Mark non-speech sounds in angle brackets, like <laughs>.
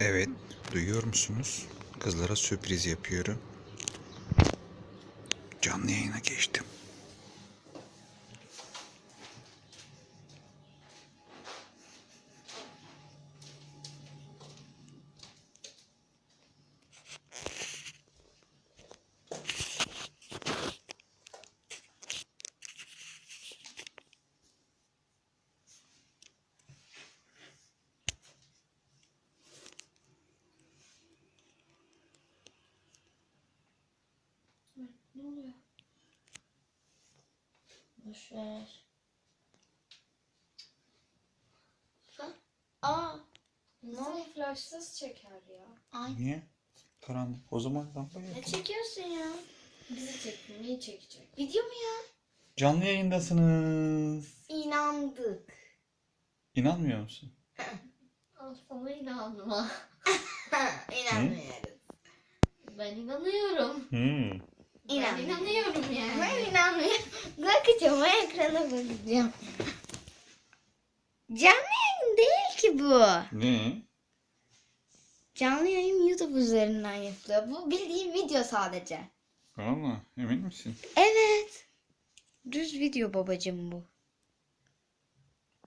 Evet, duyuyor musunuz? Kızlara sürpriz yapıyorum. Canlı yayına geçtim. Ne oluyor? Boş ver. Ha? Aa. Ne flaşsız çeker ya. Ay. Niye? Karanlık. O zaman lamba Ne yak. çekiyorsun ya? Bizi çekmiyor. Neyi çekecek? Video mu ya? Canlı yayındasınız. İnandık. İnanmıyor musun? Al sana inanma. <laughs> İnanmıyoruz. Ben inanıyorum. Hmm. Ben İnanmıyorum. inanıyorum yani. Ben inanmıyorum. Bakacağım ben ekrana bakacağım. Canlı yayın değil ki bu. Ne? Canlı yayın YouTube üzerinden yapılıyor. Bu bildiğin video sadece. Valla emin misin? Evet. Düz video babacım bu.